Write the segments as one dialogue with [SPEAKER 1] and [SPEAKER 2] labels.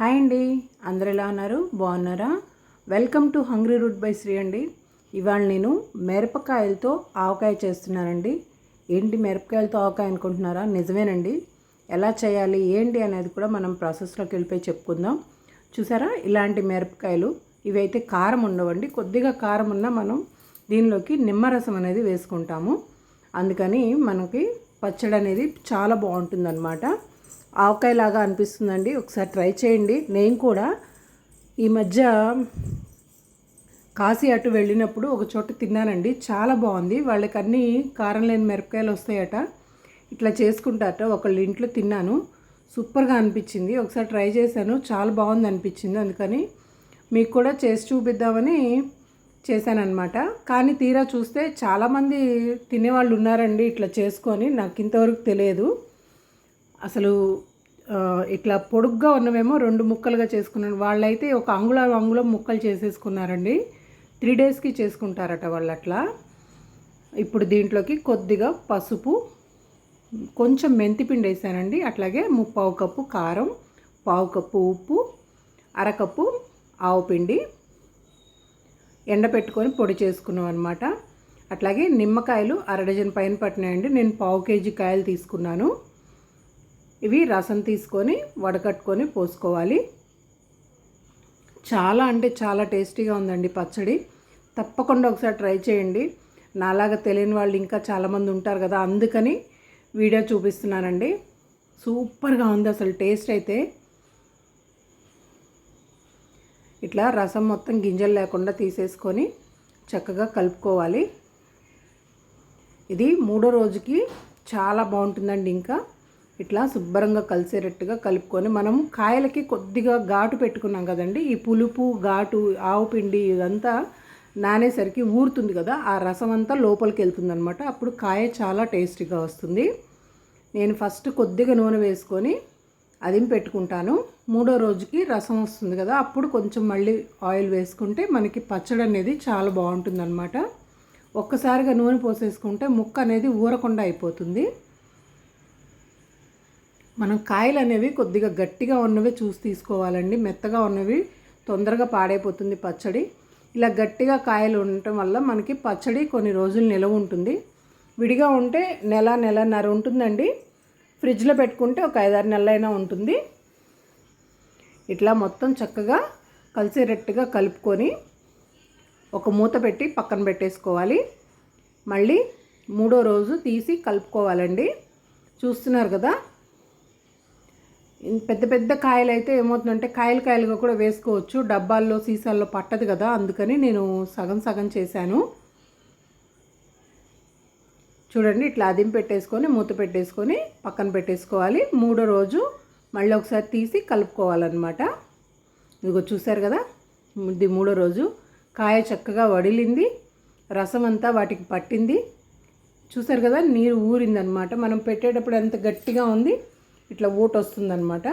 [SPEAKER 1] Hi అండి. అందరు ఎలా ఉన్నారు? బాగున్నారా? Welcome to hungry root by Sri అండి. ఇవాళ నేను మిరపకాయలతో ఆవకాయ చేస్తున్నానండి. ఏంటి మిరపకాయలతో ఆవకాయ అనుకుంటున్నారా? నిజమేనండి. ఎలా చేయాలి? ఏంటి అనేది కూడా మనం ప్రాసెస్లోకి వెళ్ళిపోయి చెప్పుకుందాం. చూసారా? ఇలాంటి మిరపకాయలు. ఇవైతే కారం ఉండవండి. కొద్దిగా కారం ఉన్నా మనం దీనిలోకి నిమ్మరసం అనేది వేసుకుంటాము. అందుకని మనకి పచ్చడి అనేది చాలా బాగుంటుందన్నమాట. ఆవకాయలాగా అనిపిస్తుందండి. ఒకసారి ట్రై చేయండి. నేను కూడా ఈ మధ్య కాశీ అటు వెళ్ళినప్పుడు ఒక చోట తిన్నానండి. చాలా బాగుంది. వాళ్ళకి అన్నీ కారం లేని మిరపకాయలు వస్తాయట. ఇట్లా చేసుకుంటారట. ఒకళ్ళ ఇంట్లో తిన్నాను. సూపర్గా అనిపించింది. ఒకసారి ట్రై చేశాను. చాలా బాగుంది అనిపించింది. అందుకని మీకు కూడా చేసి చూపిద్దామని చేశానమాట కానీ తీరా చూస్తే చాలామంది తినేవాళ్ళు ఉన్నారండి ఇట్లా చేసుకొని. నాకు ఇంతవరకు తెలియదు. అసలు ఇట్లా పొడుగ్గా ఉన్నవేమో రెండు ముక్కలుగా చేసుకున్నాను. వాళ్ళైతే ఒక అంగుళం అంగుళం ముక్కలు చేసేసుకున్నారండి. త్రీ డేస్కి చేసుకుంటారట వాళ్ళు అట్లా ఇప్పుడు దీంట్లోకి కొద్దిగా పసుపు కొంచెం మెంతిపిండి వేసానండి. అట్లాగే ముప్పావు కప్పు కారం పావు కప్పు ఉప్పు అరకప్పు ఆవు పిండి ఎండపెట్టుకొని పొడి చేసుకున్నాం అనమాట అట్లాగే నిమ్మకాయలు అర డజన్ పైన పట్టినాయండి. నేను పావు కేజీ కాయలు తీసుకున్నాను. ఇవి రసం తీసుకొని వడకట్టుకొని పోసుకోవాలి. చాలా అంటే చాలా టేస్టీగా ఉందండి పచ్చడి. తప్పకుండా ఒకసారి ట్రై చేయండి. నాలాగా తెలియని వాళ్ళు ఇంకా చాలామంది ఉంటారు కదా అందుకని వీడియో చూపిస్తున్నానండి. సూపర్గా ఉంది అసలు టేస్ట్ అయితే. ఇట్లా రసం మొత్తం గింజలు లేకుండా తీసేసుకొని చక్కగా కలుపుకోవాలి. ఇది మూడో రోజుకి చాలా బాగుంటుందండి ఇంకా. ఇట్లా శుభ్రంగా కలిసేటట్టుగా కలుపుకొని మనం కాయలకి కొద్దిగా ఘాటు పెట్టుకున్నాం కదండి. ఈ పులుపు ఘాటు ఆవు పిండి ఇదంతా నానేసరికి ఊరుతుంది కదా. ఆ రసం అంతా లోపలికి వెళ్తుంది అనమాట అప్పుడు కాయ చాలా టేస్టీగా వస్తుంది. నేను ఫస్ట్ కొద్దిగా నూనె వేసుకొని అదిం పెట్టుకుంటాను. మూడో రోజుకి రసం వస్తుంది కదా. అప్పుడు కొంచెం మళ్ళీ ఆయిల్ వేసుకుంటే మనకి పచ్చడి అనేది చాలా బాగుంటుంది అనమాట ఒక్కసారిగా నూనె పోసేసుకుంటే ముక్క అనేది ఊరకుండా అయిపోతుంది. మనం కాయలు అనేవి కొద్దిగా గట్టిగా ఉన్నవి చూసి తీసుకోవాలండి. మెత్తగా ఉన్నవి తొందరగా పాడైపోతుంది పచ్చడి. ఇలా గట్టిగా కాయలు ఉండటం వల్ల మనకి పచ్చడి కొన్ని రోజులు నిలవ ఉంటుంది. విడిగా ఉంటే నెల నెలన్నర ఉంటుందండి. ఫ్రిడ్జ్లో పెట్టుకుంటే ఒక ఐదారు నెలలైనా ఉంటుంది. ఇట్లా మొత్తం చక్కగా కలిసేటట్టుగా కలుపుకొని ఒక మూత పెట్టి పక్కన పెట్టేసుకోవాలి. మళ్ళీ మూడో రోజు తీసి కలుపుకోవాలండి. చూస్తున్నారు కదా పెద్ద పెద్ద కాయలు అయితే ఏమవుతుందంటే కాయలు కాయలుగా కూడా వేసుకోవచ్చు. డబ్బాల్లో సీసాల్లో పట్టదు కదా అందుకని నేను సగం సగం చేశాను. చూడండి ఇట్లా అదిం పెట్టేసుకొని మూత పెట్టేసుకొని పక్కన పెట్టేసుకోవాలి. మూడో రోజు మళ్ళీ ఒకసారి తీసి కలుపుకోవాలన్నమాట. ఇదిగో చూసారు కదా ఇది మూడో రోజు. కాయ చక్కగా వడిలింది రసం అంతా వాటికి పట్టింది. చూసారు కదా నీరు ఊరిందనమాట మనం పెట్టేటప్పుడు ఎంత గట్టిగా ఉంది. ఇట్లా ఊట వస్తుందన్నమాట.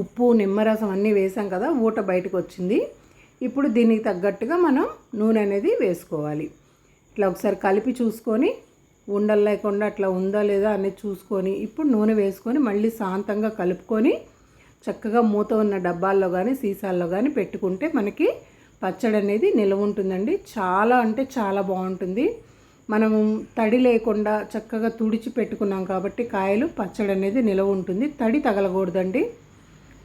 [SPEAKER 1] ఉప్పు నిమ్మరసం అన్నీ వేసాం కదా ఊట బయటకు వచ్చింది ఇప్పుడు దీనికి తగ్గట్టుగా మనం నూనె అనేది వేసుకోవాలి. ఇట్లా ఒకసారి కలిపి చూసుకొని ఉండలు లేకుండా అట్లా ఉందా లేదా అనేది చూసుకొని ఇప్పుడు నూనె వేసుకొని మళ్ళీ శాంతంగా కలుపుకొని చక్కగా మూత ఉన్న డబ్బాల్లో కానీ సీసాల్లో కానీ పెట్టుకుంటే మనకి పచ్చడి అనేది నిలవ ఉంటుందండి చాలా అంటే చాలా బాగుంటుంది. మనము తడి లేకుండా చక్కగా తుడిచి పెట్టుకున్నాం కాబట్టి కాయలు పచ్చడి అనేది నిలవ ఉంటుంది. తడి తగలకూడదండి.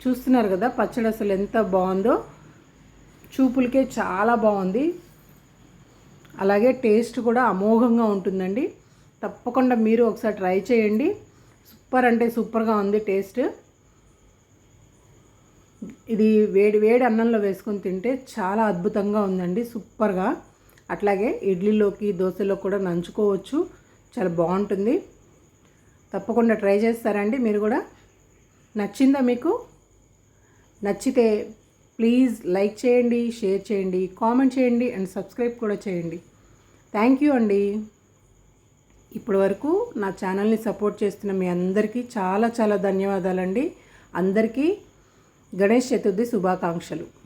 [SPEAKER 1] చూస్తున్నారు కదా పచ్చడి అసలు ఎంత బాగుందో. చూపులకే చాలా బాగుంది. అలాగే టేస్ట్ కూడా అమోఘంగా ఉంటుందండి. తప్పకుండా మీరు ఒకసారి ట్రై చేయండి. సూపర్ అంటే సూపర్గా ఉంది టేస్ట్. ఇది వేడి వేడి అన్నంలో వేసుకొని తింటే చాలా అద్భుతంగా ఉందండి. సూపర్గా. అట్లాగే ఇడ్లీలోకి దోశలో కూడా నంచుకోవచ్చు. చాలా బాగుంటుంది. తప్పకుండా ట్రై చేస్తారండి మీరు కూడా? నచ్చిందా మీకు? నచ్చితే ప్లీజ్ లైక్ చేయండి షేర్ చేయండి కామెంట్ చేయండి అండ్ సబ్స్క్రైబ్ కూడా చేయండి. థ్యాంక్ యూ అండి. ఇప్పటి వరకు నా ఛానల్ని సపోర్ట్ చేస్తున్న మీ అందరికీ చాలా చాలా ధన్యవాదాలండి. అందరికీ గణేష్ చతుర్థి శుభాకాంక్షలు.